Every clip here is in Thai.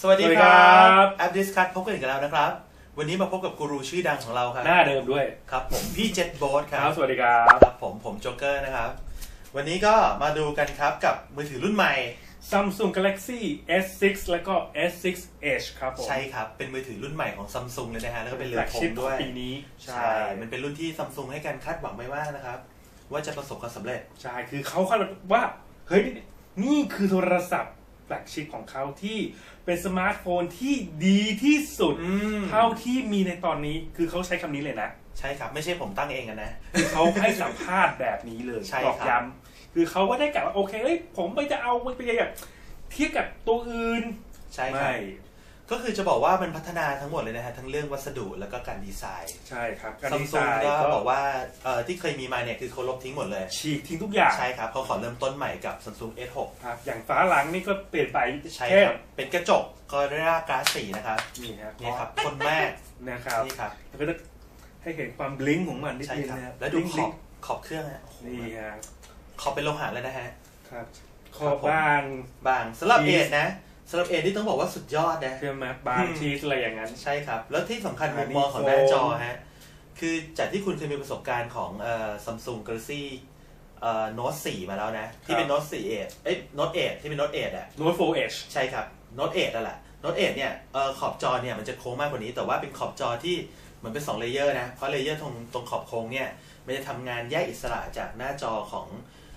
สวัสดีสวัสดีคครัรับบแอปดิสคัทพบกันอีกแล้วนะครับ วันนี้มาพบกับกูรูชื่อดังของเราครับหน้าเดิมด้วยครับผมพี่เจ็ดโบสคครัรับบสวัสดีครับครับผมผมโจ๊กเกอร์นะครับ วันนี้ก็มาดูกันครับกับมือถือรุ่นใหม่ Samsung Galaxy S6 แล้วก็ S6 Edge ครับผมใช่ครับ เป็นมือถือรุ่นใหม่ของซัมซุงเลยนะฮะแล้วก็เป็นเรืแฟอลกธชิปงขอด้งวยปีนี้ใช่มันเป็นรุ่นที่ซัมซุงให้การคาดหวังไม่มากนะครับ ว่าจะประสบความสำเร็จใช่คือเขาคาดว่าเฮ้ยนี่คือโทรศัพท์ แฟลกชิปของเขาที่เป็นสมาร์ทโฟนที่ดีที่สุด อืม เท่าที่มีในตอนนี้คือเขาใช้คำนี้เลยนะ ใช่ครับ ไม่ใช่ผมตั้งเองอะนะคือเขาให้สัมภาษณ์แบบนี้เลยใช่ตอกครับย้ำคือเขาก็ได้กล่าวว่าโอเคเอ้ยผมไปจะเอาไปแบบเทียบกับตัวอื่นใช่ครับ ไม่ ก็คือจะบอกว่ามันพัฒนาทั้งหมดเลยนะฮะทั้งเรื่องวัสดุแล้วก็การดีไซน์ใช่ครับการซัมดีไซซุงน์ก็ก็บอกว่าเอ่อที่เคยมีมาเนี่ยคือเขาลบทิ้งหมดเลย ฉีกทิ้งทุกอย่างใช่ครับเขาขอเริ่มต้นใหม่กับ Samsung S6 ครับอย่างฟ้าหลังนี่ก็เปลี่ยนไปใช่แค่ครับเป็นกระจก Gorilla Glass 4นะครับนี่ครับนี่ครับทนมากนะครับนี่ครับแล้วก็จะให้เห็นความบลิงก์ของมันนิดใช่นึงครับ นะครับแล้วดูบลิงขก์อบขอบเครื่องฮะนี่ฮะขอบเป็นโลหะเลยนะฮะ ครับขครัอบบผมบาง บางสำหรับชีเอสทนะ สำหรับเอทที่ต้องบอกว่าสุดยอดนะใช่ไหมบางอืมชีสอะไรอย่างนั้น ใช่ครับ แล้วที่สำคัญอัมุนมนี้มองของหน้าโฟมจอฮะ คือจากที่คุณเคยมีประสบการณ์ของเอ่อ Samsung Galaxy เอ่อ Note 4มาแล้วนะ ที่เป็น Note 4 Edge เอ้ย Note 8ที่เป็น Note 8อะโน้ต 4H ใช่ครับ Note 8นั่นแหละ Note 8เนี่ยเอ่อขอบจอเนี่ยมันจะโค้งมากกว่านี้ แต่ว่าเป็นขอบจอที่เหมือนเป็น2เลเยอร์นะเพราะเลเยอร์ตรงตรงขอบโค้งเนี่ยมันจะทำงานแยกอิสระจากหน้าจอของ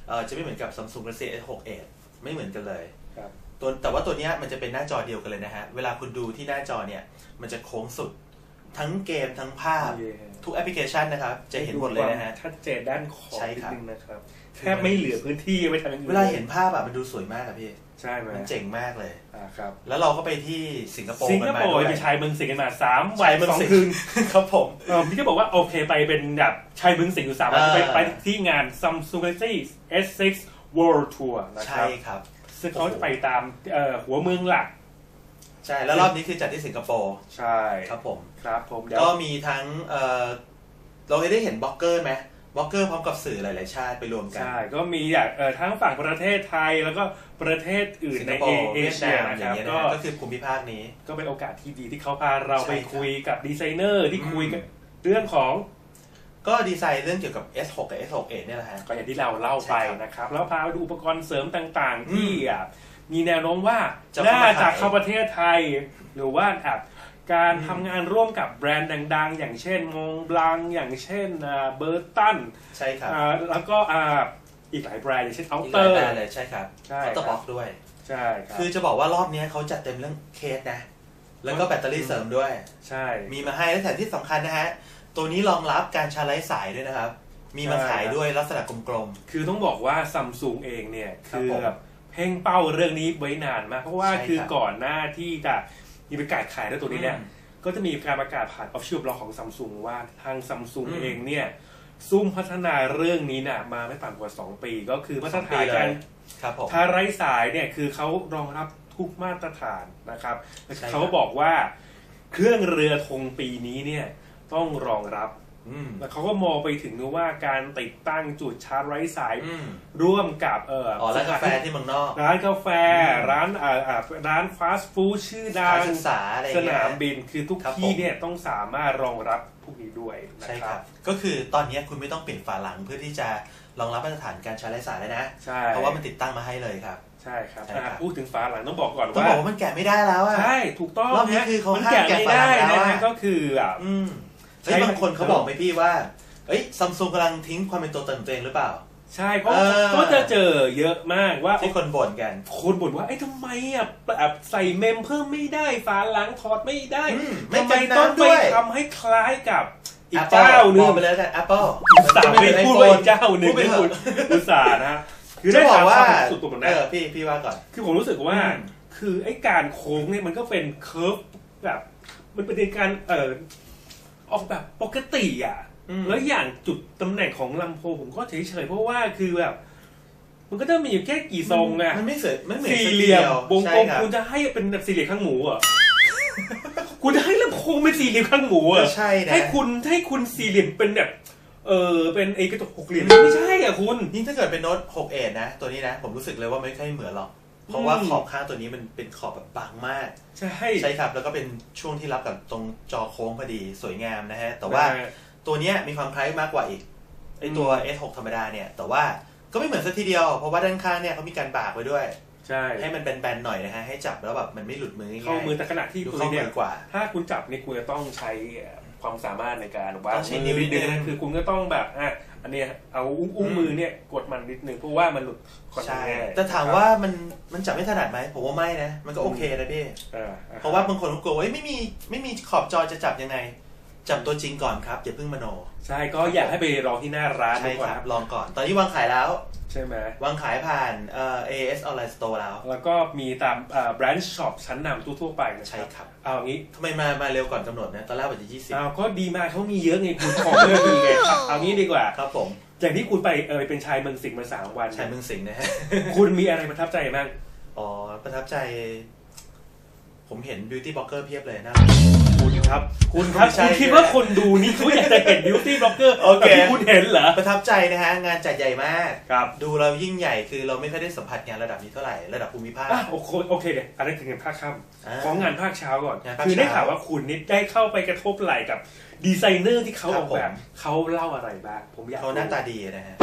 เอ่อจะไม่เหมือนกับ Samsung Galaxy S6 Edge ไม่เหมือนกันเลยครับ ตัวแต่ว่าตัวเนี้ยมันจะเป็นหน้าจอเดียวกันเลยนะฮะ เวลาคุณดูที่หน้าจอเนี่ย มันจะโค้งสุด ทั้งเกมทั้งภาพเย่ทุกแอปพลิเคชันนะครับ จะเห็นหมดเลยนะฮะดูความชัดเจนด้านขอบใช่นิดครับนึงนะครับแทบไม่เหลือพื้นที่ไว้ทำอย่างอื่นเวลาเห็นภาพอะมันดูสวยมากอะพี่ ใช่ไหมมันเจ๋งมากเลยอ่าครับ แล้วเราก็ไปที่สิงคโปร์สิงกัคนมาโปร์ด้วยไปชายเมืองสิงห์กันมาสามใช่วันเมืองสองสิงห์คืนครับผมเออพี่ก็บอกว่าโอเคไปเป็นแบบชายเมืองสิงห์อยู่สามวันอ่าไปไปที่งาน Samsung Galaxy S6 World Tour นะคใช่รับครับ ซึ่งเขาจะไปตามเอ่อหัวเมืองหลัก ใช่ แล้วรอบนี้คือจัดที่สิงคโปร์ใช่ครับผมครับผมเดี๋ยวก็มีทั้งเอ่อเราเคยได้เห็นบล็อกเกอร์ไหมบล็อกเกอร์พร้อมกับสื่อหลาย ๆ ชาติไปรวมกัน ใช่ ก็มีอย่างเอ่อทั้งฝั่งประเทศไทยแล้วก็ประเทศอื่นสิงในคโปเอร์เอเวียดเชีนายมอนะคย่ารังบเงี้ยนะก็ฮะก็คือภูมิภาคนี้ ก็เป็นโอกาสที่ดีที่เขาพาเราไปใช่ครับคุยกับดีไซเนอร์ที่อืมคุยกันเรื่องของ ก็ดีไซน์เรื่องเกี่ยวกับ S6 กับ S6 Edge เนี่ยแหละฮะ ก็อย่างที่เราเล่าไปใช่ครับนะครับ แล้วพาไปดูอุปกรณ์เสริมต่างอืมๆที่อะมีแนวโน้มว่าจะเข้าน่ามาจะขายเข้าประเทศไทย หรือว่าอะการอืมทำงานร่วมกับแบรนด์ดัง ๆ อย่างเช่นมงบลังอย่างเช่นเบอร์ตันใช่ครับแล้วก็อ่าอีกหลายแบรนด์อย่างเช่นเอาอีกเตหลาอยร์แบรนด์เลยใช่ครับใช่เคาน์เตอร์ครับบ็อกด้วยใช่ครับคือจะบอกว่ารอบนี้เขาจัดเต็มเรื่องเคสนะ แล้วก็แบตเตอรี่เสริมด้วย ใช่ มีมาให้และแถมที่สำคัญนะฮะ ตัวนี้รองรับการชาร์จไร้สายด้วยนะครับ มีมาขายด้วยลักษณะกลม คือต้องบอกว่าซัมซุงเองเนี่ยครับคือผมแบบเพ่งเป้าเรื่องนี้ไว้นานมาก เพราะว่าใช่ครับคือก่อนหน้าที่จะมีประกาศขายด้วยตัวนี้เนี่ยอืมก็จะมีการประกาศผ่าน Official Blog ของซัมซุงว่าทางซัมซุงอืมเองเนี่ยซุ่มพัฒนาเรื่องนี้น่ะมาไม่ต่ำกว่า 2 ปี ก็คือมาตรฐานสองปีเลย การๆครับผมทาไร้สายเนี่ยคือเขารองรับทุกมาตรฐานนะครับใช่ครับ เขาก็บอกว่าเครื่องเรือธงปีนี้เนี่ย ต้องรองรับอืมแล้วเขาก็มองไปถึงว่าการติดตั้งจุดชาร์จไร้สายอืมร่วมกับเอออ๋อร้านกาแฟที่เมืองนอก ร้านกาแฟอืมร้านอ่าอ่าร้านฟาสต์ฟู้ดชื่อดักางรศึกษาอะไรอย่สงเงี้ยนามบินคือทุกครับที่ผมเนี่ยต้องสามารถรองรับพวกนี้ด้วยนะใช่คครัรับบก็คือตอนนี้คุณไม่ต้องเปลี่ยนฝาหลังเพื่อที่จะรองรับมาตรฐานการชาร์จไร้สายแล้วนะใช่เพราะว่ามันติดตั้งมาให้เลยครับใช่ครับใช่ครับอะพูดถึงฝาหลังต้องบอกก่อนต้องว่าบอกว่ามันแกะไม่ได้แล้วอะใช่ถูกต้องรอบนี้นะคือเขามันห้ามแกะแกะไม่ฝาหลัได้งแล้วนะอะฮะก็คืออะอืม เฮ้ยใช่บางคนเขาบอกไหมพี่ว่าเอ้ยซัมซุงกำลังทิ้งความเป็นตัวตนของตัวเองหรือเปล่า ใช่เพราะเออ ก็จะเจอเยอะมากว่า ที่คนบ่นกัน คนบ่นว่าไอ้ยทำไมอะแบบใส่เมมเพิ่มไม่ได้ฝาหลังถอดไม่ได้อืมไม่ทำไมกันต้องน้ำไปด้วย ทำให้คล้ายกับอีก Apple เจ้าหนึ่บองกไปเลยกัน Apple สามไม่พูดไปอีกเจ้าหนึ่งพูดไปไม่เถพูดอะ อุตส่าห์นะคือจะได้บอถากมว่าความสุดตัวผมเอนะ อพี่พี่ว่าก่อน คือผมรู้สึกว่า อืม คือไอ้การโค้งเนี่ยมันก็เป็นเคิร์ฟแบบ มันเป็นการเอ่อ ออกแบบปกติอะอืมแล้วอย่างจุดตำแหน่งของลำโพงผมก็เฉยๆเพราะว่าคือแบบ มันก็จะมีอยู่แค่กี่ทรงอะมันไม่เสร็จไม่เหมือนสี่สักเหลี่ยมดีววงใช่กลมครับคุณจะให้เป็นแบบสี่เหลี่ยมข้างหมูเหรอะคุณจะให้ลำโพงเป็นสี่เหลี่ยมข้างหมูก็อะใช่นะให้คุณให้คุณสี่เหลี่ยมเป็นแบบเออเป็นไอ้กระจกหกเหลี่ยมไม่ใช่อะคุณ ยิ่งถ้าเกิดเป็นโน้ต6เอนะ ตัวนี้นะ ผมรู้สึกเลยว่าไม่ค่อยเหมือนหรอก เพราะว่าอืมขอบข้างตัวนี้มันเป็นขอบแบบบางมาก ใช่ใช่ครับ แล้วก็เป็นช่วงที่รับกับตรงจอโค้งพอดีสวยงามนะฮะ แต่ว่านะฮะตัวเนี้ยมีความคล้ายมากกว่าอีกไอตัวอืม S6 ธรรมดาเนี่ย แต่ว่าก็ไม่เหมือนสักทีเดียว เพราะว่าด้านข้างเนี่ยเขามีการบากไว้ด้วย ใช่ ให้มันแบนๆหน่อยนะฮะ ให้จับแล้วแบบมันไม่หลุดมือง่ายๆเข้ามือแต่ขณะที่ดูปืนเข้าเนี่มืยอกว่า ถ้าคุณจับนี่คุณจะต้องใช้ ความสามารถในการว่าต้องใช้นิ้วนิดนึงนะคือคุณก็ต้องแบบอะอันเนี้ยเอาอุ้งอุ้งอืมมือเนี่ยกดมันนิดนึงเพราะว่ามันหลุดค่อนข้าใช่งง่ายแต่ถามว่ามันมันจับไม่ถนัดไหมผมว่าไม่นะ มันก็โอเคนะพี่อ่าเพราะว่าบางคนก็กลัวว่าเอ้ยไม่มีไม่มีขอบจอจะจับยังไงจับตัวจริงก่อนครับอย่าเพิ่งมโน ใช่ก็อยากให้ไปลองที่หน้าร้านใช่ดีกคว่ารับลองก่อน ตอนนี้วางขายแล้ว ใช่ไหมวางขายผ่านเอ่อ AS Online Store แล้ว แล้วก็มีตามอ่าแบรนด์ช็อปชั้นนำทั่วๆไปนะใช่ครับ เอางี้ทำไมมามาเร็วก่อนกำหนดนะตอนแรกวันที่ยี่สิบเอาก็ดีมากเขามีเยอะไงคุณของเยอะดีไงเอางี้ดีกว่า ครับผม อย่างที่คุณไปเออเป็นชายเมืองสิงห์มาสามวันชายเมืองสิงห์นะฮะ คุณมีอะไรประทับใจบ้าง อ๋อ ประทับใจ ผมเห็น beauty blogger เพียบเลยนะคุณครับ คุณครับไม่ใช่คุณคิดว่าคนดูนี่เขาอยากจะเห็นบิวตี้บล็อกเกอร์โอเค ที่คุณเห็นเหรอ ประทับใจนะฮะ งานจัดใหญ่มาก ครับ ดูเรายิ่งใหญ่คือเราไม่ค่อยได้สัมผัสงานระดับนี้เท่าไหร่ ระดับภูมิภาค อะโอเคโอเคเดี๋ยวอันนั้นคืองานภาคค่อ่าำของงานภาคเช้าก่อน งานภาคคือได้เช้าข่าวว่าคุณนี่ได้เข้าไปกระทบไหล่กับดีไซเนอร์ที่เขาครัอบอกแบบ ผม เขาเล่าอะไรบ้างผมอยากเขาหน้ารู้ตาดีนะฮะ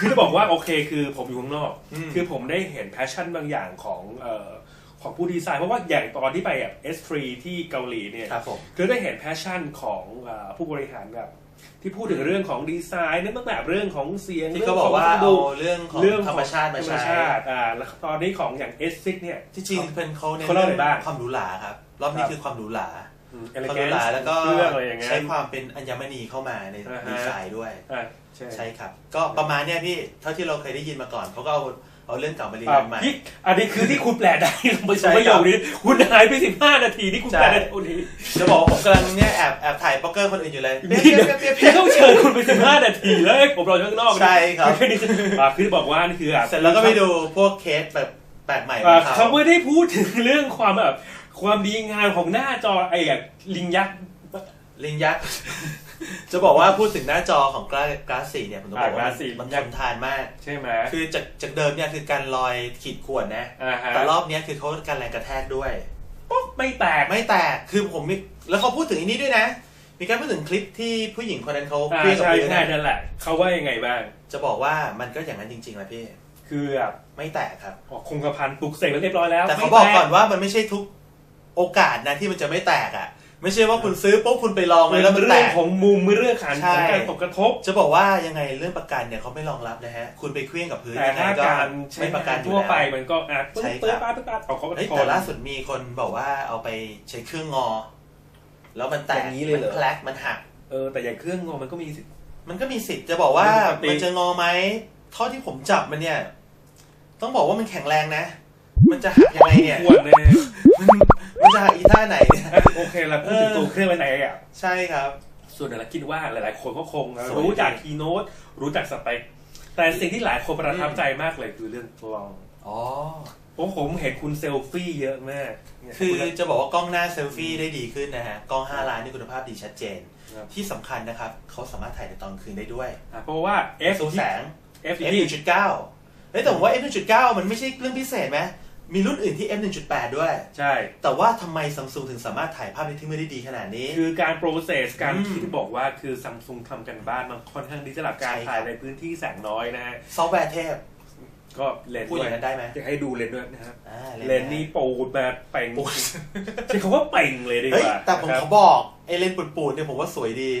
คือจะบอกว่าโอเคคือผมอยู่ข้างนอก อืม คือผมได้เห็นแพชชั่นบางอย่างของเอ่อ ของผู้ดีไซน์ เพราะว่าอย่างตอนที่ไปแบบ S3 ที่เกาหลีเนี่ยครับผมคือได้เห็นแพชชั่นของเอ่อผู้บริหารแบบที่พูดถึงเรื่องของดีไซน์นึกตั้งแต่เรื่องของเสียงที่เขาบอกว่ารื่งขเอางเรื่องของเรื่องธรรมชาติมาธรรมใช้ชาติอ่าแล้วตอนนี้ของอย่าง S6 เนี่ยที่จริงเป็นเขาเน้นเขาเล่าอะไรบ้างความหรูหราครับรอบนี้ครับคือความหรูหราเอลความหแกรูนหราแล้วก็เครื่องอะไรอย่างเงี้ยใช้ความเป็นอัญมณีเข้ามาในอ่าฮะดีไซน์ด้วยอ่าใช่ใช่ครับ ก็ประมาณเนี้ยพี่เท่าที่เราเคยได้ยินมาก่อนเขาก็เอา เอาเรื่องเก่ามาเรียอ่านใหม่พี่อันนี้คือที่คุณแปลได้ลงไปใช่สครับประโยคนี้ คุณหายไปสิบห้านาทีที่คุณใช่แปลได้เท่านี้จะบอกว่าผมกำลังเนี่ยแอบแอบถ่ายโป๊กเกอร์คนอื่นอยู่เลยนี่เดี๋ยวพี่ต้องเชิญคุณไปสิบห้านาทีแล้วให้ผมรออยู่ข้างนอกใช่ครับแค่นี้อ่าคือบอกว่านี่คืออะเสร็จแล้วก็ไปดูพวกเคสแบบแปลกใหม่ขอ่าองเขาเขาไม่ได้พูดถึงเรื่องความแบบความดีงามของหน้าจอไอ้อย่างลิงยักษ์ลิงยักษ์ จะบอกว่าพูดถึงหน้าจอของกราฟกราสี่เนี่ยผมต้องบอกว่าอ่า Glass 4มันทนทานมาก ใช่ไหมคือจากจากเดิมเนี่ยคือการลอยขีดข่วนนะอ่าฮะแต่รอบเนี้ยคือเขาการแรงกระแทกด้วยปุ๊บไม่แตกไม่แตกคือผมมีแล้วเขาพูดถึงอันนี้ด้วยนะ มีการพูดถึงคลิปที่ผู้หญิงคนนั้นเขาอ่าเคลียร์กับใช่พื้นใช่นะนั่นแหละเขาว่ายังไงบ้าง จะบอกว่ามันก็อย่างนั้นจริงๆแหละพี่ คือแบบไม่แตกครับออกคงกระพันปลุกเสกไว้เรียบร้อยแล้วแต่เขาไม่บอกแตก่อนว่ามันไม่ใช่ทุกโอกาสนะที่มันจะไม่แตกอะ ไม่ใช่ว่าคุณซื้อปุ๊บคุณไปลองเลยแล้วมันเรื่แตองกของมุมเรื่องขันใช่ของการตกกระทบ จะบอกว่ายังไงเรื่องประกันเนี่ยเขาไม่รองรับนะฮะ คุณไปเคลื่องกับพื้นแต่ยังไงถ้าก็การใช้ไม่ประกันอยู่ทั่วแล้วไปมันก็อะปึ๊บใช่ปึ๊บครับปั๊บปึ๊บปั๊บเอาเขาก็เฮ้ยทนแต่ล่าสุดมีคนบอกว่าเอาไปใช้เครื่องงอ แล้วมันแตกอย่างนี้เลยเหรอมันแพลกมันหักเออแต่อย่างเครื่องงอมันก็มีสิทธิ์มันก็มีสิทธิ์จะบอกว่าปกติมันจะงอไหมเท่าที่ผมจับมันเนี่ย ต้องบอกว่ามันแข็งแรงนะ มันจะหักยังไงเนี่ยควรแน่ มันจะหักอีท่าไหนเนี่ยอะโอเคเราพูดถึงเออตัวเครื่องไว้ไหนอะใช่ครับ ส่วนเราคิดว่าหลาย ๆ คนก็คงสวยรู้จากดีคีโน้ตรู้จากสเปคแต่สิ่งที่หลายคนประทับใจมากเลยคือเรื่องกล้องอ๋อโอ้ผมเห็นคุณเซลฟี่เยอะมากเนี่ยคือณจะบอกว่ากล้องหน้าเซลฟี่ได้ดีขึ้นนะฮะ กล้อง 5 ล้านนี่คุณภาพดีชัดเจนครับที่สำคัญนะครับ เขาสามารถถ่ายในตอนคืนได้ด้วยอะเพราะว่า F สู้แสง F f ที่1.9เฮ้ยแต่ผมว่า f 1.9มันไม่ใช่เรื่องพิเศษไหม มีรุ่นอื่นที่ f 1.8 ด้วย ใช่ แต่ว่าทำไมซัมซุงถึงสามารถถ่ายภาพในที่มืดได้ดีขนาดนี้ คือการโปรเซสการอืมที่บอกว่าคือซัมซุงทำกันบ้านมันค่อนข้างดีสำหรับการใช่ครับถ่ายในพื้นที่แสงน้อยนะฮะ ซอฟต์แวร์เทพ ก็เลนส์พูดด้อวยย่างนั้นได้ไหมจะให้ดูเลนส์ด้วยนะฮะอ่าเลนส์นี่ปูดแบบเป่งปูดใช้คำว่าเป่งเลยดีเฮ้กยว่าแต่ผมนะคขรัอบบอกไอเลนส์ปูดๆเนี่ยผมว่าสวยดี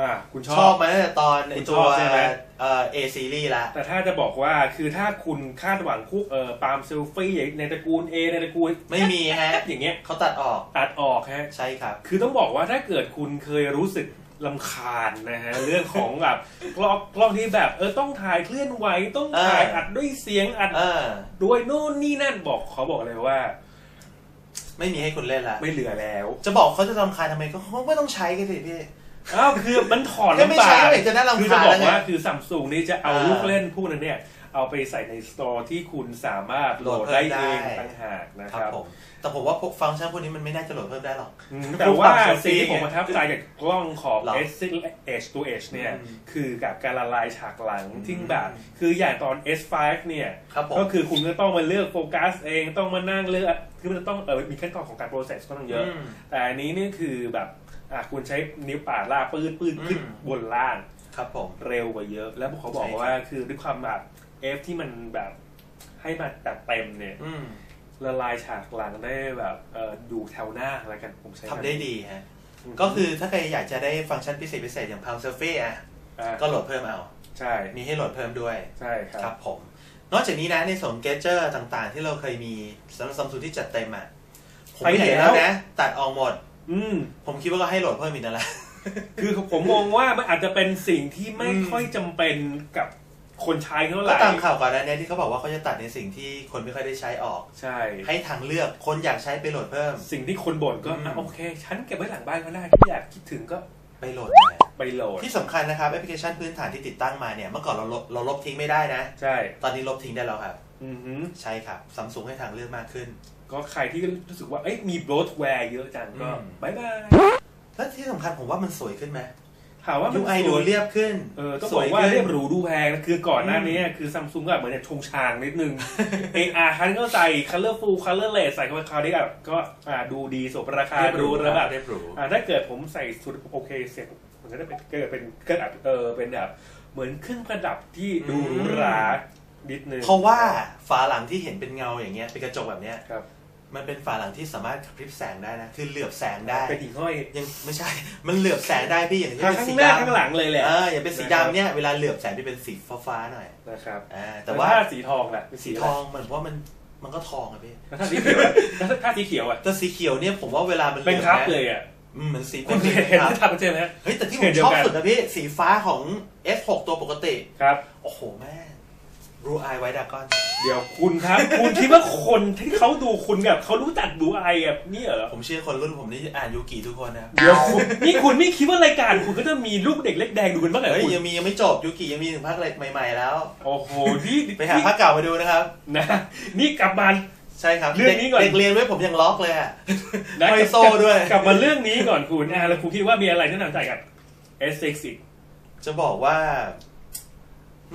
อ่าอ่าคุณชชออบบมาตั้งแต่ตอนไอคุณตัชวอบใช่ไหมเอ่อ A series ละ แต่ถ้าจะบอกว่าคือถ้าคุณคาดหวังพวกเอ่อปาล์มเซลฟี่ในตระกูล A ในตระกูลไม่มีฮะ อย่างเงี้ยเขาตัดออกตัดออกฮะ ใช่ครับ คือต้องบอกว่าถ้าเกิดคุณเคยรู้สึกลำคาญนะฮะ เรื่องของแบบกล้องกล้องที่แบบเออต้องถ่ายเคลื่อนไหวต้องถ่ายเอออั อัดด้วยเสียงอัดเออ ด้วยโน่นนี่นั่นบอกเขาบอกเลยว่า ไม่มีให้คุณเล่นละ ไม่เหลือแล้ว จะบอกเขาจะรำคาญทำไมก็เขาไม่ต้องใช้กันสิพี่ อ้าวคือมันถอดแค่ไม่ลำบาใช้กก็ไม่เห็นจะน่ารำคาญคือจะบอกว่าแล้วไงคือซัมซุงนี่จะเอาอ่าลูกเล่นพวกนั้นเนี่ย เอาไปใส่ในสตอร์ที่คุณสามารถโหลดโหลดเพิ่ได้มได้เองต่างหากนะคครัรับบผมแต่ผมว่าพวกฟังก์ชันพวกนี้มันไม่น่าจะโหลดเพิ่มได้หรอกอืมแต่ว่าความเซลฟี่สิ่งที่ผมประทับใจจากกล้องของหรอ S H ตัว H เนี่ยอืมคือกับการละลายฉากหลังอืมที่แบบคืออย่างตอน S5 เนี่ยครับผมก็คือคุณก็ต้องมาเลือกโฟกัสเองต้องมานั่งเลือก คือมันต้องเออมีขั้นตอนของการ process ก็ต้องเยอะมแต่อันนี้นี่คือแบบ อะคุณใช้นิ้วปาดลากปื้ดปื้ดขึ้นอืมบนล่างครับผมเร็วกว่าเยอะ แล้วเขาบอกใช่ครับว่าคือด้วยความแบบ F ที่มันแบบให้มาแบบเต็มเนี่ยอืมละลายฉากหลังได้แบบเออดูแถวหน้าแล้วกันผมใช้ทำได้ดีฮะมก็คือถ้าใครอยากจะได้ฟังก์ชันพิเศษพิเศษอย่าง Palm Selfie อะอะก็โหลดเพิ่มเอา ใช่ มีให้โหลดเพิ่มด้วย ใช่คครัรับบผม นอกจากนี้นะในส่วนเกจเจอร์ต่างๆ ที่เราเคยมีสำหรับซัมซุงที่จัดเต็มอะผมไม่เห็นแล้วนะ ตัดออกหมด อืม ผมคิดว่าก็ให้โหลดเพิ่มอีกนั่นแหละ คือผมมองว่ามันอาจจะเป็นสิ่งที่ไม่อืมค่อยจำเป็นกับคนใช้เท่าไหก็ร่ตามข่าวก่อนหนะเนี่ยที่เขาบอกว่าเขาจะตัดในสิ่งที่คนไม่ค่อยได้ใช้ออก ใช่ ให้ทางเลือกคนอยากใช้ไปโหลดเพิ่ม สิ่งที่คนบ่นก็อืม อะโอเค ฉันเก็บไว้หลังบ้านก็ได้ที่อยากคิดถึงก็ไปโหลดมาไปโหลด ที่สำคัญนะครับแอปพลิเคชันพื้นฐานที่ติดตั้งมาเนี่ยเมื่อก่อนเราลบเราลบทิ้งไม่ได้นะ ใช่ ตอนนี้ลบทิ้งได้แล้วครับ อือหือ ใช่ครับซัมซุงให้ทางเลือกมากขึ้น ก็ใครที่รู้สึกว่าเอ้ยมีโบลดแวร์เยอะจังก็อืมบายบายและที่สำคัญผมว่ามันสวยขึ้นไหมถามว่ามัน UI สดูวยเรียบขึ้นเออต้องสบอวยกว่าขึ้นเรียบหรูดูแพงนะคือก่อนหน้านี้คือซัมซุงก็เหมือนจะชงชางนิดนึง AR คันก็ใส่ colorful colorless ใส่เข้าไปคราวนี้แบบก็อ่าดูดีสมราคาเรียบหดูรูระดับเรียบหรูอ่าถ้าเกิดผมใส่สุดโอเคเสร็จมันก็จะเป็นเกิดเป็นเกิดเออเป็นแบบเหมือนเครื่องประดับที่ดูหรูหรานิดนึงเพราะว่าฝาหลังที่เห็นเป็นเงาอย่างเงี้ยเป็นกระจกแบบเนี้ยครับ มันเป็นฝาหลังที่สามารถกระพริบแสงได้นะ คือเหลือบแสงได้เป็นหิ่งห้อยยังไม่ใช่ มันเหลือบแสงได้พี่อย่างที่ทั้งเป็นข้าสีงหน้าดำข้างหลังเลยแหละเอออย่างเป็นสีดำเนี่ยเวลาเหลือบแสงจะเป็นสีฟ้าๆหน่อยนะครับอ่าแต่แต่ว่าว่าสีทองแหละเป็นสีอะไรทองมันว่ามันมันก็ทองอะพี่แล้วถ้าสีเขียวอะแล้วถ้าสีเขียวอะแต่สีเขียวเนี่ยผมว่าเวลามันหเป็นลือบครับนะเลยอะอืมเหมือนสีคุณเป็นเคยเห็นครับที่ทำใช่ไหมเฮ้ยแต่ที่ผเฉมดเดียชวอบกันสุดนะพี่สีฟ้าของ S6 ตัวปกติครับ โอ้โหแม่ รูไอไวดากอนเดี๋ยวคุณครับ คุณคิดว่าคนที่เขาดูคุณแบบเขารู้จักดูไอแบบนี่เหรอ ผมเชื่อคนรุ่นผมนี่อ่านยูกิทุกคนนะเดี๋ยวคุณนี่คุณไม่คิดว่ารายการคุณก็จะมีลูกเด็กเล็กแดงดูกันบ้างเหรอเฮ้ยคุณยังมียังไม่จบยูกิยังมีถึงภาคเล็กใหม่ๆแล้ว โอ้โหนี่ไปหาภาคเก่ามาดูนะครับนะ นี่กลับมาใช่ครับเรื่องนี้ก่อนเด็กเรียนไว้ผมยังล็อกเลยอะนะห้อยโซ่ด้วยกลับมาเรื่องนี้ก่อนคุณอะแล้วคุณคิดว่ามีอะไรที่น่าสนใจกับ S6 อีกจะบอกว่า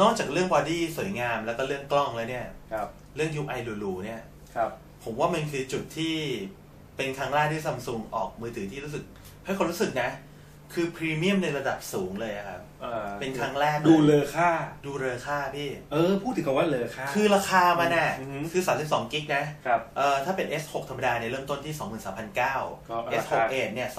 นอกจากเรื่องบอดี้สวยงามแล้วก็เรื่องกล้องแล้วเนี่ย ครับ เรื่อง UI หรูๆเนี่ย ครับ ผมว่ามันคือจุดที่เป็นครั้งแรกที่ซัมซุงออกมือถือที่รู้สึกให้คนรู้สึกนะ คือพรีเมียมในระดับสูงเลยอะครับอ่าเป็นครั้งแรกดูยเลอค่า ดูเรือค่าพี่ เออ พูดถึงคำว่าเลอค่า คือราคามันน่ะอือหือคือ 32 กิกนะครับ เอ่อถ้าเป็น S6 ธรรมดาเนี่ยเริ่มต้นที่ก็23,900ราคา S6 Edge เนี่ย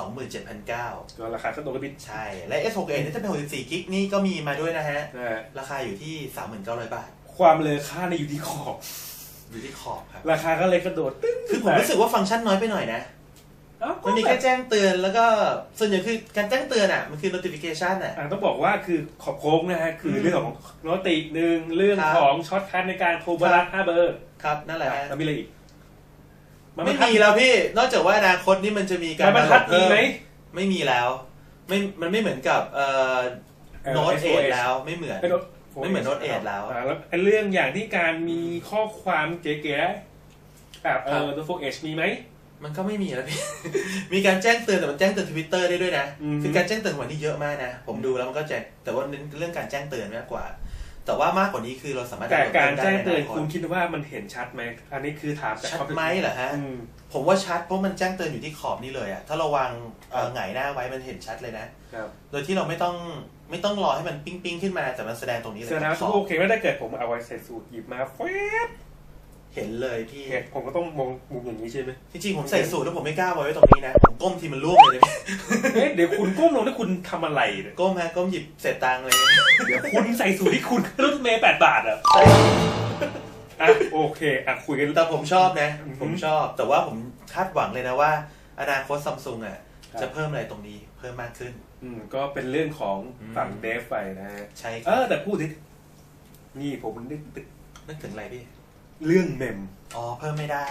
27,900 ก็ราคาก็ตกกระบิดใช่ และ S6 Edge เนี่ยถ้าเป็น 64 กิกนี่ก็มีมาด้วยนะฮะนะฮะราคาอยู่ที่ 39,000 บาท ความเลอค่าในอยู่ที่ขอบ อยู่ที่ขอบครับ ราคาก็เลยกระโดดตึ้งคือผมรู้สึกว่าฟังก์ชันน้อยไปหน่อยนะเอ้า มันมีแค่แจ้งเตือนแล้วก็ส่วนใหญ่คือการแจ้งเตือนอะมันคือ notification อะอะต้องบอกว่าคือขอบโค้งนะฮะคืออืมเรื่องของโนติหนึ่งเรื่องครับของช็อตคัทในการโทรเบอร์ละห้าเบอร์ครับนั่นแหละฮะแล้วมีอะไรอีกไม่มีแล้วพี่นอกจากว่าอนาคตนี่มันจะมีการมันบรรทัดเพิ่มีไหมไม่มีแล้วไม่มันไม่เหมือนกับเอ่อเอ่อโน้ต SOS เอแล้วไม่เหมือนเป็นไม่เหมือน Note 8แล้วอ่าแล้วไอ้เรื่องอย่างที่การมีข้อความเก๋ๆแบบเอครัอบตัวโฟเอชมีไหม มันก็ไม่มีแล้วพี่ มีการแจ้งเตือนแต่มันแจ้งเตือนทวิตเตอร์ได้ด้วยนะอืมคือการแจ้งเตือนของวันนี้เยอะมากนะ ผมดูแล้วมันก็แจ้งแต่ว่าเน้นเรื่องการแจ้งเตือนมากกว่า แต่ว่ามากกว่านี้คือเราสามารถแต่การดวน์แจ้งเตือนได้ใคุณคิดว่ามันเห็นชัดไหมอันนี้คือถามจากชัดความเป็นไหมเหรอฮะอืมผมว่าชัดเพราะมันแจ้งเตือนอยู่ที่ขอบนี่เลยอะถ้าเราวางเอ่อครับหงายหน้าไว้มันเห็นชัดเลยนะครับโดยที่เราไม่ต้องไม่ต้องรอให้มันปิ้งปิ้งๆขึ้นมาแต่มันแสดงตรงนี้เลยแสดงว่าขอบโอเคว่าถ้าเกิดผมเอาไว้ใส่สูตรหยิบมาแฟบ เห็นเลยพี่เนี่ยผมก็ต้องมองมุมอย่างนี้ใช่ไหมจริงๆผมใส่สูทแล้วผมไม่กล้าไว้ตรงนี้นะผมก้มทีมันล่วงเลยเนี่ยเอ๊ะเดี๋ยวคุณก้มลงแล้วคุณทำอะไรเนี่ยก้มฮะก้มหยิบเศษตังค์เลยเดี๋ยวคุณใส่สูตรที่คุณรถเมย์แปดบาทเหรอใช่อะโอเคอะคุยกัน แต่ผมชอบนะ อือฮึผมชอบ แต่ว่าผมคาดหวังเลยนะว่า อนาคตซัมซุงอะครับจะเพิ่มอะไรตรงนี้เพิ่มมากขึ้น อืมก็เป็นเรื่องของอืมฝั่งเดฟไปนะฮะใช่คเอรับอแต่พูดถึงนี่ผมนึกถึงนึกถึงอะไรพี่ เรื่องเมม อ๋อเพิ่มไม่ได้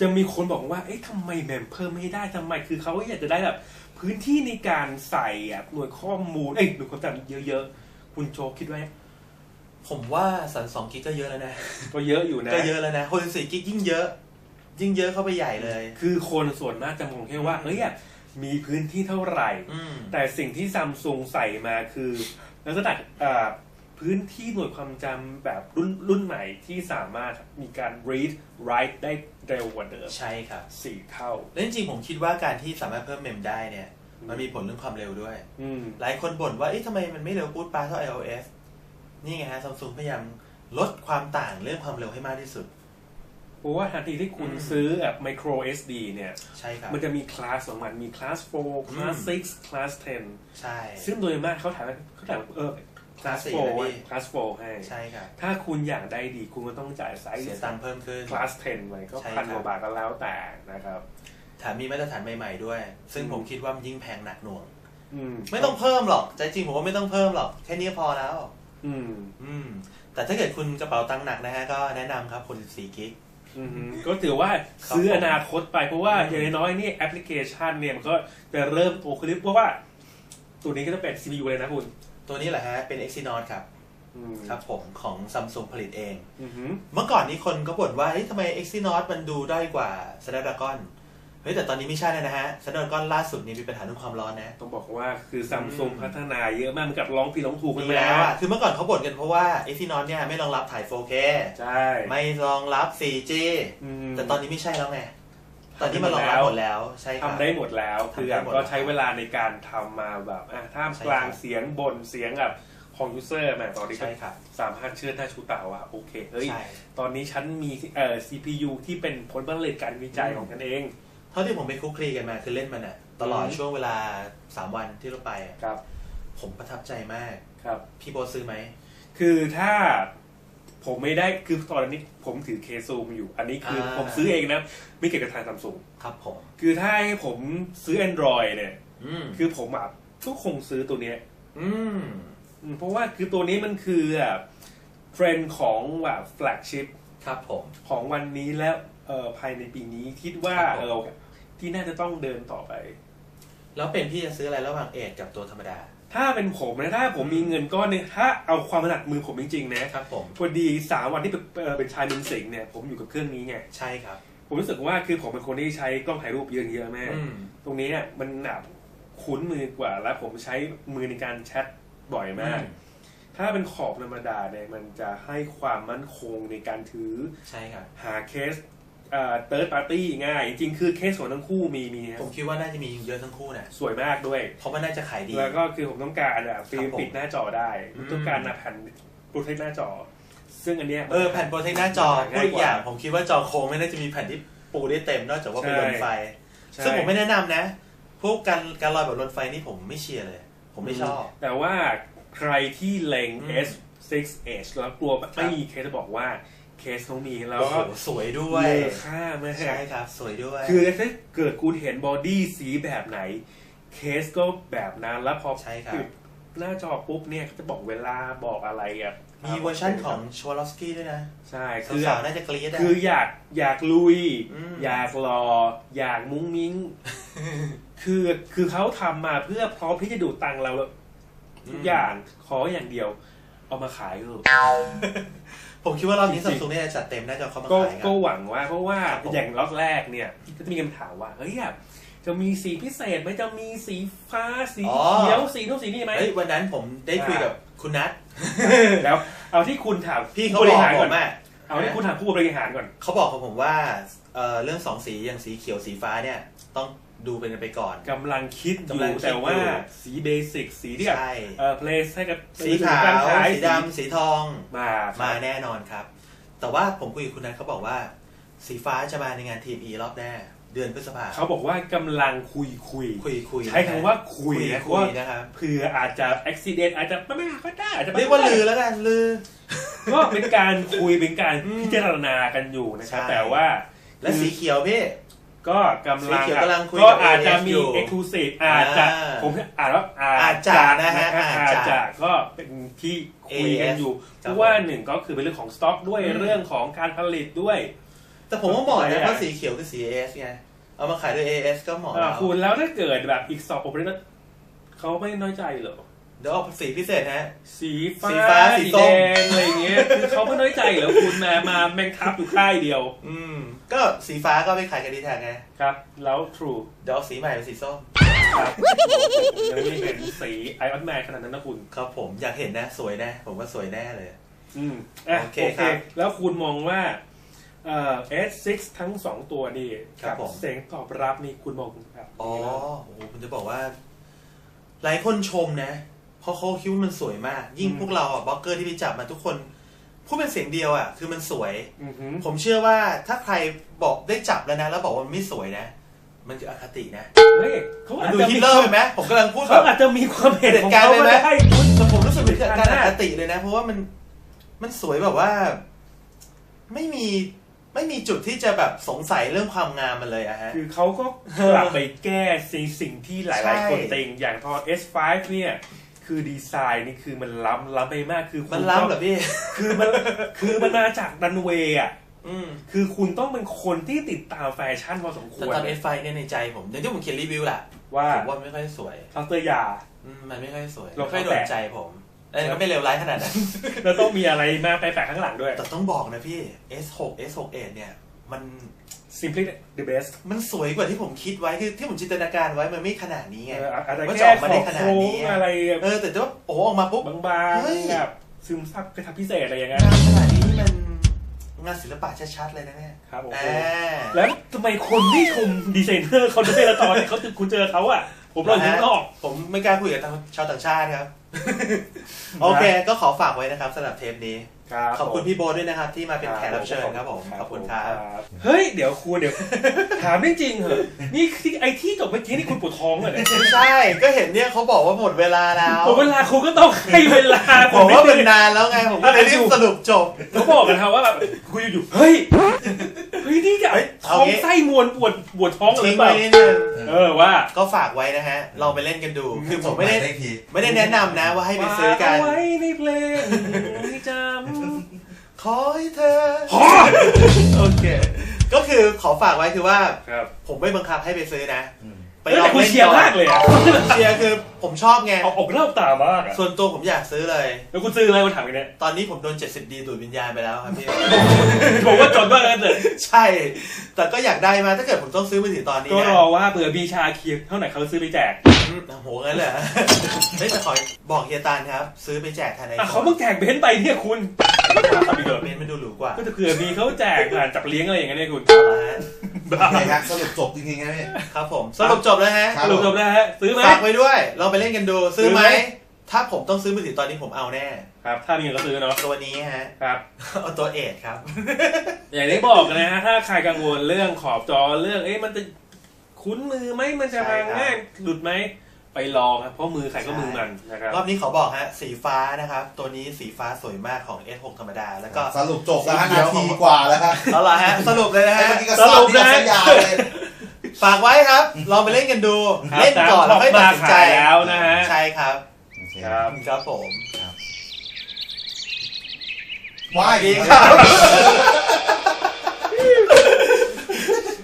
จะมีคนบอกว่า เอ๊ะทำไมเมมเพิ่มไม่ได้ทำไม คือเขาอยากจะได้แบบพื้นที่ในการใส่อะหน่วยข้อมูล เอ้ยหน่วยความจำเยอะๆ คุณโจกคิดว่าผผมว่าสันสองกิกก็เยอะแล้วนะ ก็เยอะอยู่นะ ก็เยอะแล้วนะ64กิกยิ่งเยอะ ยิ่งเยอะเข้าไปใหญ่เลย คือคนส่วนมากจะมองแค่ว่า เฮ้ยอะมีพื้นที่เท่าไหร่อืมแต่สิ่งที่ซัมซุงใส่มาคือลักษณะเอ่อ พื้นที่หน่วยความจำแบบรุ่นรุ่นใหม่ที่สามารถมีการ read write ได้เร็วกว่าเดิมใช่ครับสี่เท่า แล้วจริงๆผมคิดว่าการที่สามารถเพิ่มเมมได้เนี่ย มันมีผลเรื่องความเร็วด้วยอืมหลายคนบ่นว่า เอ๊ะทำไมมันไม่เร็วปูดปลาเท่า iOS นี่ไงฮะซัมซุงพยายามลดความต่างเรื่องความเร็วให้มากที่สุดเพราะว่าทันทีที่คุณอืมซื้อแบบ micro SD เนี่ยใช่ครับมันจะมีคลาสของมันมีคลาส 4 คลาสอืม6คลาสใช่10ซึ่งโดยมากเขาถามว่าเขาถามว่าเออ คลาส Class สี่4นะพี่คลาส4ให้ ใช่ครับ ถ้าคุณอยากได้ดีคุณก็ต้องจ่ายไซส์เสียตังค์เพิ่มขึ้นคลาส10ไว้ก็ใช่พันครับกว่าบาทก็แล้วแต่นะครับแถมมีมาตรฐานใหม่ๆด้วย ซึ่งอืมผมคิดว่ามันยิ่งแพงหนักหน่วงอืมไม่ต้องเพิ่มหรอก ใจจริงผมว่าไม่ต้องเพิ่มหรอก แค่นี้พอแล้ว อืม อืม แต่ถ้าเกิดคุณกระเป๋าตังค์หนักนะฮะ ก็แนะนำครับคน4กิกอืมก็ถือว่าครับซื้อผมอนาคตไปเพราะว่าอืมอย่างน้อยๆนี่แอปพลิเคชันเนี่ยมันก็จะเริ่มโตขึ้นเพราะว่า ตัวนี้ก็จะเป็น CPU เลยนะคุณ ตัวนี้แหละฮะ เป็น Exynos ครับอืมครับผมของซัมซุงผลิตเองอือหือเมื่อก่อนนี้คนก็บ่นว่าเฮ้ยทำไม Exynos มันดูด้อยกว่า Snapdragon เฮ้ยแต่ตอนนี้ไม่ใช่แล้วนะฮะ Snapdragon ล่าสุดนี่มีปัญหาเรื่องความร้อนนะ ต้องบอกว่าคือซัมซุงอืมพัฒนาเยอะมากเหมือนกับร้องผิดร้องถูกกันมีมาแล้วอะคือเมื่อก่อนเขาบ่นกันเพราะว่า Exynos เนี่ยไม่รองรับถ่าย 4K ใช่ ไม่รองรับ 4G มแต่ตอนนี้ไม่ใช่แล้วไง ตอนนี้มันรองรับหมดแล้วใช่ครับทำได้หมดแล้วทำได้คือแบบหมดก็ใช้เวลาในการทำมาแบบอะท่ามใช่กลางครับเสียงบนเสียงแบบของยูเซอร์แหมตอนนี้ก็ใช่ครับสามารถเชื่อหน้าชูตาว่าโอเคเฮ้ยใช่ตอนนี้ฉันมีเอ่อ CPU ที่เป็นผลผลิตการวิจัยอืมของกันเอง เท่าที่ผมไปคลุกคลีกันมาคือเล่นมันอะตลอดอืมช่วงเวลา3วันที่เราไปอะครับ ผมประทับใจมากครับ พี่โบทซื้อไหม คือถ้า ผมไม่ได้คือตอนนี้ผมถือเคซูมอยู่ อันนี้คืออา ผมซื้อเองนะ ไม่เกี่ยวกับทางซัมซุงครับผม คือถ้าให้ผมซื้อ Android เนี่ย อืมคือผมอะก็คงซื้อตัวเนี้ยอืมอืมเพราะว่าคือตัวนี้มันคือแบบเทรนด์ของแบบแฟลกชิพครับผม ของวันนี้แล้วเอ่อภายในปีนี้คิดว่าครับผม เออที่น่าจะต้องเดินต่อไป แล้วเป็นพี่จะซื้ออะไรระหว่างเอทกับตัวธรรมดา ถ้าเป็นผมนะถ้าผมมีเงินก้อนหนึงถ้าเอาความถนัดมือผมจริงๆนะครับผมพอดีสามวันที่เป็นเอ่อเป็นชายมินสิงเนี่ยผมอยู่กับเครื่องนี้ไงใช่ครับผมรู้สึกว่าคือผมเป็นคนที่ใช้กล้องถ่ายรูปเยอะๆแม่อืมตรงนี้เนี่ยมันแบบคุ้นมือกว่า แล้วผมใช้มือในการแชทบ่อยมาก ถ้าเป็นขอบธรรมดาเนี่ยมันจะให้ความมั่นคงในการถือ ใช่ครับ หาเคส เอ่อ third party ง่าย จริงๆคือเคสของทั้งคู่มีมีผมคิดว่าน่าจะมีเยอะทั้งคู่นะสวยมากด้วย เพราะมันน่าจะขายดี แล้วก็คือผมต้องการอะฟิล์มครับผมปิดหน้าจอได้อืมต้องการนะแผ่นโปรเทคหน้าจอ ซึ่งอันเนี้ย เออแผ่นโปรเทคหน้าจอพูง่าดยอีกกว่าอย่าง ผมคิดว่าจอโค้งไม่น่าจะมีแผ่นที่ปูได้เต็มนอกจากว่าเป็นใช่ลนไฟ ใช่ ซึ่งผมไม่แนะนำนะ พวกการการลอยแบบลนไฟนี่ผมไม่เชียร์เลย ผมไม่ชอบ แต่ว่าใครที่เล็ง อืม S6 Edge แล้วกลัวไม่มีเคสจะบอกว่า เคสเขามีแล้วโอ้โหก็สวยด้วยเลอค่ามากใช่ครับ สวยด้วย คือถ้าเกิดคุณเห็นบอดี้สีแบบไหน เคสก็แบบนั้นแล้วพอใช่ครับปิดหน้าจอปุ๊บเนี่ยเขาจะบอกเวลาบอกอะไรอะมีเวอร์ชั่นของชวลอสกี้ด้วยนะ ใช่คือสาวๆน่าจะกรี๊ดอะคืออยากอยากลุยอืมอยากรอ อยากมุ้งมิ้ง คือคือเขาทำมาเพื่อพร้อมที่จะดูดตังค์เราแล้วทุกอย่างขออย่างเดียว เอามาขายเถอะ ผมคิดว่ารอบนี้จริซัมงๆซุงเนี่ยจัดเต็มน่าจะเอาเข้ามาก็ขายกัก็นหวังว่าเพราะว่าครับผมอย่างล็อตแรกเนี่ยก็จะมีคำถามว่าเฮ้ยอะจะมีสีพิเศษไหมจะมีสีฟ้าสีเขียวสีนู่นสีนี่ไหมเฮ้ยวันนั้นผมได้คุยกับคุณนัทแล้ว เอาที่คุณถามพี่เขาผู้บบอริกหารผก่อนมอะเอาที่คุณถามผู้บริหารก่อนเขาบอกกับผมว่าเอ่อเรื่องสองสีอย่างสีเขียวสีฟ้าเนี่ย ต้อง ดูเป็นไปก่อนกำลังคิดอกำลังยู่คิดแต่ว่าอยู่สีเบสิกสีที่แบบใช่เอ่อเพลสให้กับสีขาวการขายสีดำสีทองมามาแน่นอนครับ แต่ว่าผมคุยกับคุณนัทเขาบอกว่า สีฟ้าจะมาในงานทีมอีรอบหน้าเดือนพฤษภาเขาบอกว่ากำลังคุยคุยคุยคุยใช้คำว่าคุยนะคุยว่านะครับเผื่ออาจจะอุบิเหตุอาจจะไม่ไม่ก็ได้อาจจะไม่เรียกว่าลือแล้วกันลือก็เป็นการคุยเป็นการอืมพิจารณากันอยู่นะครับใช่แต่ว่า และสีเขียวพี่ ก็กำลังสีเขียวกำลังคุยก็กับอาจจะมี AS อยู่เอ็กซ์คลูซีฟอาจจะอ่าผมอ่านว่าอาอาจจะนะฮะอาอาจจจะจะก็เป็นที่คุยกัน AS อยู่เพครับราะว่าหนึ่งก็คือเป็นเรื่องของสต็อกด้วยอืม เรื่องของการผลิตด้วย แต่ผมว่าเหมาะหลายอนะย่างเพราะสีเขียวคือสี AS ไง เอามาขายด้วย AS ก็เหมาะอ่าแล้ว คุณแล้วถ้าเกิดแบบอีกสองโอเปอเรเตอร์เขาไม่น้อยใจเหรอ เดี๋ยวออกสีพิเศษฮะ สีฟ้าสีฟ้าสีสีส้แดมงอะไรเงี้ยคือเขาไม่น้อยใจเหรอคุณมามาแมงทับอยู่ค่ายเดียว อืม ก็สีฟ้าก็ไปขายกันดีแท็กไงครับ แล้ว True เดี๋ยวเอาสีใหม่เป็นสีส้มครับยังไม่เห็นสีไอออนแมนขนาดนั้นนะคุณ ครับผมอยากเห็นนะสวยแน่ผมว่าสวยแน่เลย อืมอะโอโอเคเคครับแล้วคุณมองว่าเอ่อ S6 ทั้งสองตัวนี่ครักับผมเสียงตอบรับนี่คุณมองแบบอ๋อโอ้โหผมจะบอกว่า หลายคนชมนะ เพราะเขาคิดว่ามันสวยมาก ยิ่งพวกเราอะบล็อกเกอร์ที่ไปจับมาทุกคนพูดเป็นเสียงเดียวอะ คือมันสวยอือหือผมเชื่อว่าถ้าใครบอกได้จับแล้วนะ แล้วบอกว่ามันไม่สวยนะ มันคืออคตินะเฮ้ยเขาอาจดูจะฮิมีตเลอร์เห็นไหมผมกำลังพูดแบเขาบ อาจจะมีความเห็นของเผด็จการเขาไปก็ไหมได้คุณ แต่ผมรู้สึกเป็นการอคติเลยนะ เพราะว่ามันมันสวยแบบว่า ไม่มีไม่มีจุดที่จะแบบสงสัยเรื่องความงามมันเลยอะฮะ คือเขาก็กลับไปแก้สิ่งสิ่งที่หใช่ลาย ๆ คนเต็งอย่างพอ S5 เนี่ย คือดีไซน์นี่คือมันล้ำล้ำไปมากคือคุณมันล้ำเหรอพี่คือมันคือมันมาจากรันเวย์อะอืมคือคุณต้องเป็นคนที่ติดตามแฟชั่นพอสมคแต่วรตอนเอฟไฟเนี่ยในใจผมอย่างที่ผมเขียนรีวิวแหละว่าผมว่ามันไม่ค่อยสวยคาสเตอร์ยาอืมมันไม่ค่อยสวยลองไม่ค่อยโดแตะนใจผมเอ้ยก็ไม่เลวร้ายขนาดนั้นแล้วต้องมีอะไรมาไปแปะข้างหลังด้วย แต่ต้องบอกนะพี่ S6 S68 เนี่ย มัน simply the best มันสวยกว่าที่ผมคิดไว้คือที่ผมจินตนาการไว้มันไม่ขนาดนี้ไงเอออาจจะว่าจะแก้ออกขมาอได้บขนาดโค้นี้งอะอะไรเออแต่ว่าโอ้โหออกมาปุ๊บบางเฮ้ยๆแบบซึมซับกระทับพิเศษอะไรอย่างเงี้ยงานขนาดนี้นี่มันงานศิลปะชัดๆเลยนะเนี่ยครับผมอ่าแล้วทำไมคนที่ชมดีไซเนอร์เขาด้วยละตอนที่เขาคุณเจอเขาอะผมเรานะถึฮะงออกผมไม่กล้าคุยกับชาวต่างชาติครับ โอเค ก็ขอฝากไว้นะครับสำหรับเทปนี้ครับขอบคุณพี่โบทด้วยนะครับ ที่มาเป็นแขกรับเชิญครับผม ขอบคุณครับ เฮ้ย เดี๋ยวคุณเดี๋ยว ถามจริงๆเหอะนี่ที่ไอที่จบเมื่อกี้นี่คุณปวดท้องเหรอเนี่ยไม่ใช่ ก็เห็นเนี่ยเขาบอกว่าหมดเวลาแล้วผมเวลาคุณก็ต้องให้เวลาผมว่ามันนิดนึงนานแล้วไงผมก็เลยรีบสรุปจบเขาบอกกันครับว่าแบบคุยอยู่ๆเฮ้ยเฮ้ยนี่จะเฮ้ยท้เอาองงี้ไส้มวนปวดปวดท้องอะไรทิ้งเปไว้ล่านิดนึงเออว่า ก็ฝากไว้นะฮะลองไปเล่นกันดู คือผมไม่ได้ได้ทีไม่ได้แนะนำนะว่าให้ไปซื้อกันฝาไว้ในเพลงให้จขอให้เธอำพอโอเค ก็คือขอฝากไว้คือว่าครับ ผมไม่บังคับให้ไปซื้อนะอืมไปลองคุณเล่นเชียร์ก่อนมากเลยอะเชียร์คือผมชอบไง เอาออกเล่าตามากอะส่วนตัวผมอยากซื้อเลย แล้วคุณซื้ออะไรมาถามกันเนี่ยตอนนี้ผมโดน 70 ดีดูดวิญญาณไปแล้วครับพี่ ผมว่าจนว่ากันเถอะใช่ แต่ก็อยากได้มาถ้าเกิดผมต้องซื้อมือถือตอนนี้ก็นะรอว่าเผื่อมีชาเคียร์เท่าไหร่เขาซื้อไปแจกอืมโอ้โหงั้นเลยเหรอเฮ้ยแต่ขอบอกเฮียตานครับ ซื้อไปแจกทันไออะเขาเพิ่งแจกเบนซ์ไปเนี่ยคุณทำไปเถอะเบนซ์มันดูหรูกว่าก็จะเผื่อมีเขาแจกงานจับเลี้ยงอะไรอย่างเงี้ยเนี่ยคุณ เอาละฮะ ไงฮะสรุปจบจริงๆนะพี่ ครับผมสรุปจบแล้วฮะค รัสบรุปจบแล้วฮะซื้อไหม ฝากไว้ด้วยลองไปเล่นกันดูซื้อไหม ซื้อไหม ถ้าผมต้องซื้อมือถือตอนนี้ผมเอาแน่ครับ ถ้ามีเงินก็ซื้อเนาะตัวนี้ฮะ ครับ เอาตัวเอทครับ อย่างที่บอกนะฮะ ถ้าใครกังวลเรื่องขอบจอเรื่อง เอ๊ะมันจะคุ้นมือไหมมันจะใช่มาครับ ง่ายหลุดไหม ไปลองครับเพราะมือใครก็มือมันนะครับรอบนี้ขอบอกฮะสีฟ้านะครับ ตัวนี้สีฟ้าสวยมากของ S6 ธรรมดา แล้วก็สรุปจบแล้วนาทีกว่าแล้วฮะเอาละฮะสรุปเลยนะฮะสรุปนะฝากไว้ครับ ลองไปเล่นกันดู เล่นก่อนแล้วค่อยตัดสินใจแล้วนะฮะใช่ครับครับครัผมว่าดีครับ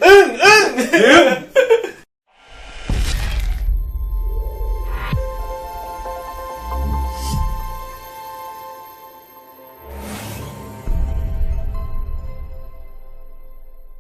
อึ้งอึ้ง